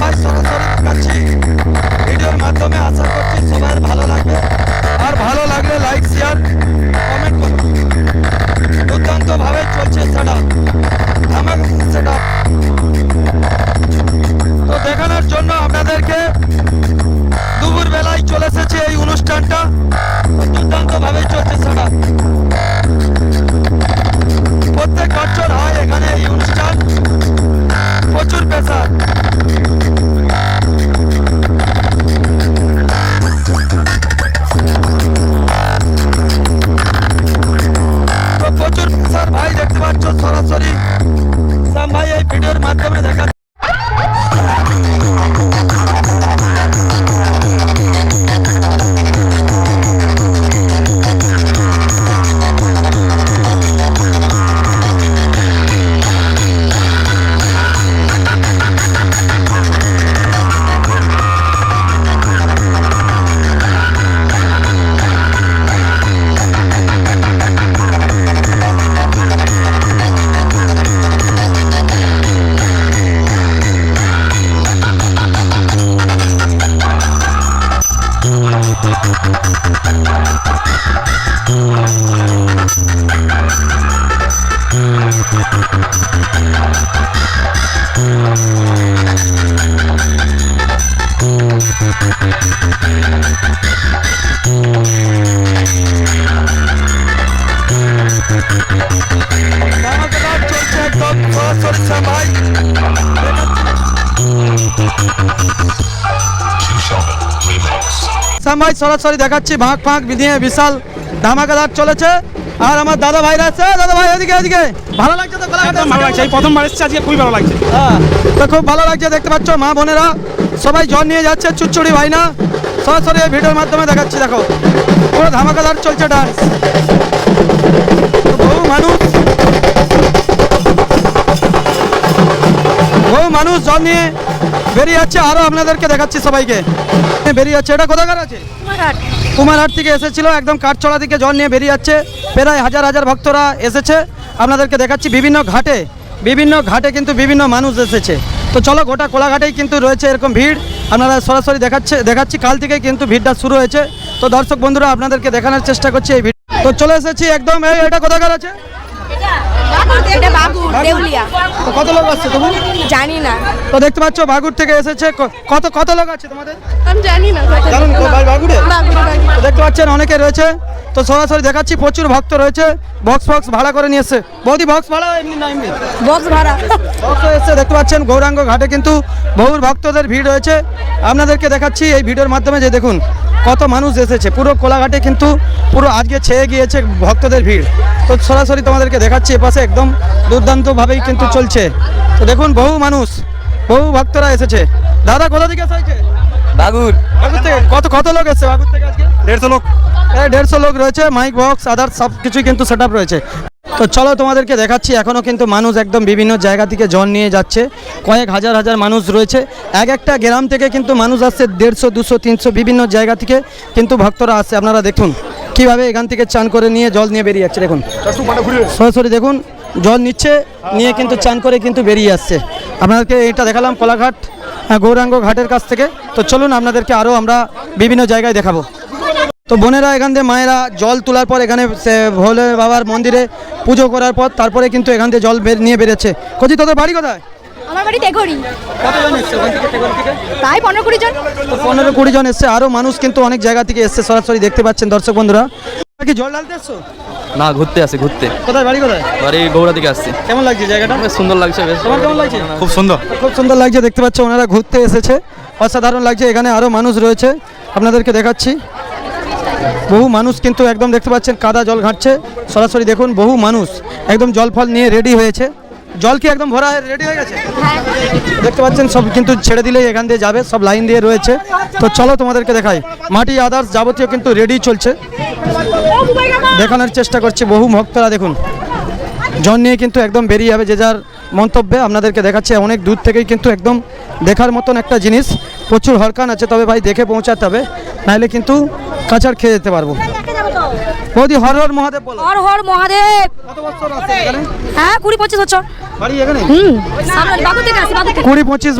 ভাই সরাসরি দেখাচ্ছি ভিডিওর মাধ্যমে আশা করছি সবার ভালো লাগবে। আর ভালো লাগলে লাইক শেয়ার কমেন্ট করুন দুর্দান্ত ভাবে চলছে সেটা তো দেখানোর জন্য আপনাদেরকে দুপুর বেলায় চলে এসেছে এই অনুষ্ঠানটা। দুর্দান্ত ভাবে চলছে সেটা প্রত্যেক বছর হয় এখানে এই অনুষ্ঠান। প্রচুর পেশা প্রচুর ভাই দেখতে পাচ্ছ সরাসরি। শ্যাম ভাই এই ভিডিওর মাধ্যমে দেখা ভাই সরাসরি দেখাচ্ছি ভাগ ফাঁক বিধিয়ে বিশাল ধামাকাদার চলেছে আর আমার দাদা ভাইরা আছে দাদা ভাই এদিকে এদিকে ভালো লাগছে তো কোলাঘাটে ভালো লাগছে এই প্রথমবার এসেছি আজকে খুবই ভালো লাগছে। হ্যাঁ তো খুব ভালো লাগছে দেখতে পাচ্ছ মা বোনেরা। সবাই জল নিয়ে যাচ্ছে চুচ্চুড়ি ভাই না সরাসরি এই ভিডিওর মাধ্যমে দেখাচ্ছি দেখো। পুরো ধামাকাদার চলছে ডান্স বহু মানুষ বহু মানুষ জল নিয়ে বেরিয়ে যাচ্ছে। আরও আপনাদেরকে দেখাচ্ছি সবাইকে। বেরিয়ে যাচ্ছে। এটা কোথাকার আছে? কুমারহাট। থেকে এসেছিল, একদম কাঠছড়া থেকে জল নিয়ে বেরিয়ে যাচ্ছে। প্রায় হাজার হাজার ভক্তরা এসেছে। আপনাদেরকে দেখাচ্ছি বিভিন্ন ঘাটে। বিভিন্ন ঘাটে কিন্তু বিভিন্ন মানুষ এসেছে। তো চলো গোটা কোলাঘাটেই কিন্তু রয়েছে এরকম ভিড়। আপনারা সরাসরি দেখাচ্ছে, দেখাচ্ছি। কাল থেকেই কিন্তু ভিড়টা শুরু হয়েছে। তো দর্শক বন্ধুরা, আপনাদেরকে দেখানোর চেষ্টা করছি এই ভিড় তো চলে এসেছি একদম, এই এটা কোথাকার আছে? এটা বাবুর দেউলিয়া। তো কত লোক আসছে তবু জানি না। তো দেখতে পাচ্ছ বাগুর থেকে এসেছে। ক- কত কত লোক আছে তোমাদের? আমি জানি না জানো না তো বাগুড়ে বাগুরে? বাগুরে তো দেখতে পাচ্ছেন অনেকে রয়েছে। তো সরাসরি দেখাচ্ছি প্রচুর ভক্ত রয়েছে। বক্স ফক্স ভাড়া করে নিয়ে এসছে। বৌদি বক্স ভাড়া এমনি না এমনি? বক্স ভাড়া। ভক্ত এসছে দেখতে পাচ্ছেন গৌরাঙ্গ ঘাটে কিন্তু বহু ভক্তদের ভিড় রয়েছে। আপনাদেরকে দেখাচ্ছি এই ভিডিওর মাধ্যমে যে দেখুন কত মানুষ এসেছে? পুরো কোলাঘাটে কিন্তু পুরো আজকে ছেয়ে গিয়েছে ভক্তদের ভিড়। তো সরাসরি তোমাদেরকে দেখাচ্ছি এপাশে একদম দুর্দান্তভাবেই কিন্তু চলছে। তো দেখুন বহু মানুষ বহু ভক্তরা এসেছে। দাদা কোথা থেকে এসেছে? বাগুর। বাগুর থেকে? কত কত লোক এসেছে বাগুর থেকে আজকে? দেড়শো লোক। দেড়শো লোক রয়েছে মাইক বক্স আদার সব কিছুই কিন্তু সেট রয়েছে। তো চলো তোমাদেরকে দেখাচ্ছি এখনও কিন্তু মানুষ একদম বিভিন্ন জায়গা থেকে জল নিয়ে যাচ্ছে। কয়েক হাজার হাজার মানুষ রয়েছে। এক একটা গ্রাম থেকে কিন্তু মানুষ আসছে দেড়শো দুশো তিনশো বিভিন্ন জায়গা থেকে কিন্তু ভক্তরা আসছে। আপনারা দেখুন কীভাবে এখান থেকে চান করে নিয়ে জল নিয়ে বেরিয়ে যাচ্ছে দেখুন। সরাসরি দেখুন জল নিচ্ছে নিয়ে কিন্তু চান করে কিন্তু বেরিয়ে আসছে। আপনাদেরকে এটা দেখালাম কোলাঘাট গৌরাঙ্গ ঘাটের কাছ থেকে। তো চলুন আপনাদেরকে আরও আমরা বিভিন্ন জায়গায় দেখাবো। তো বোনেরা এখান থেকে মায়েরা জল তোলার পর এখানে সে ভোলে বাবার মন্দিরে পুজো করার পর তারপরে কিন্তু এখান থেকে জল বের নিয়ে বেরোচ্ছে। কোথায় তোদের বাড়ি কোথায়? আমার বাড়ি থেকে থেকে? তাই পনেরো কুড়ি জন। তো পনেরো কুড়ি জন এসছে আরও মানুষ কিন্তু অনেক জায়গা থেকে এসছে সরাসরি দেখতে পাচ্ছেন দর্শক বন্ধুরা। কি জল ঢালতে এসছো? না ঘুরতে আসি ঘুরতে। কোথায় বাড়ি কোথায়? এই গৌড়া দিকে আসছি। কেমন লাগছে জায়গাটা? বেশ সুন্দর লাগছে বেশ তোমার কেমন লাগছে? খুব সুন্দর। খুব সুন্দর লাগছে দেখতে পাচ্ছ ওনারা ঘুরতে এসেছে। অসাধারণ লাগছে এখানে আরও মানুষ রয়েছে। আপনাদেরকে দেখাচ্ছি। বহু মানুষ কিন্তু একদম দেখতে পাচ্ছেন কাদা জল ঘাঁটছে। সরাসরি দেখুন বহু মানুষ একদম জল ফল নিয়ে রেডি হয়েছে। জল কি একদম ভরা রেডি হয়ে গেছে? দেখতে পাচ্ছেন সব কিন্তু ছেড়ে দিলেই এখান দিয়ে যাবে সব লাইন দিয়ে রয়েছে। তো চলো তোমাদেরকে দেখাই মাটি আদার্স যাবতীয় কিন্তু রেডি চলছে। দেখানোর চেষ্টা করছে বহু ভক্তরা দেখুন। জন নিয়ে কিন্তু একদম বেরিয়ে যাবে যে যার মন্তব্যে আপনাদেরকে দেখাচ্ছে। অনেক দূর থেকেই কিন্তু একদম দেখার মতন একটা জিনিস। প্রচুর হরকান আছে তবে ভাই দেখে পৌঁছাতে হবে। নাহলে কিন্তু কাঁচার খেয়ে যেতে পারব। বৌদি হর হর মহাদেব বলো। হর হর মহাদেব। কত বছর আছে এখানে? হ্যাঁ কুড়ি পঁচিশ বছর। বাড়ি এখানে? থেকে আসি থেকে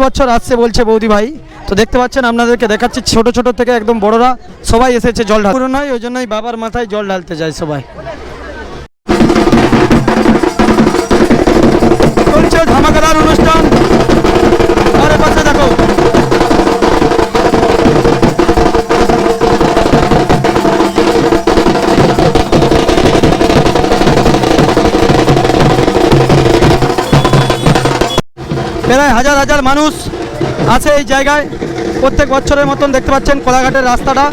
বছর আসছে বলছে বৌদি ভাই। তো দেখতে পাচ্ছেন আপনাদেরকে দেখাচ্ছি ছোট ছোট থেকে একদম বড়রা সবাই এসেছে জল ঢাল পুরো নয় ওই জন্যই বাবার মাথায় জল ঢালতে যায় সবাই। ধামাকাদার অনুষ্ঠান। আরে পাশে দেখো প্রায় হাজার হাজার মানুষ আছে এই জায়গায়। প্রত্যেক বছরের মতন দেখতে পাচ্ছেন কোলাঘাটের রাস্তাটা।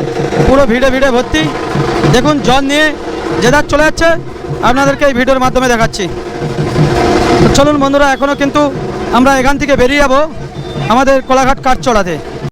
পুরো ভিড়ে ভিড়ে ভর্তি। দেখুন জল নিয়ে যেদার চলে যাচ্ছে। আপনাদেরকে এই ভিডিওর মাধ্যমে দেখাচ্ছি। চলুন বন্ধুরা এখনও কিন্তু আমরা এখান থেকে বেরিয়ে যাব আমাদের কোলাঘাট কাঠচড়াতে।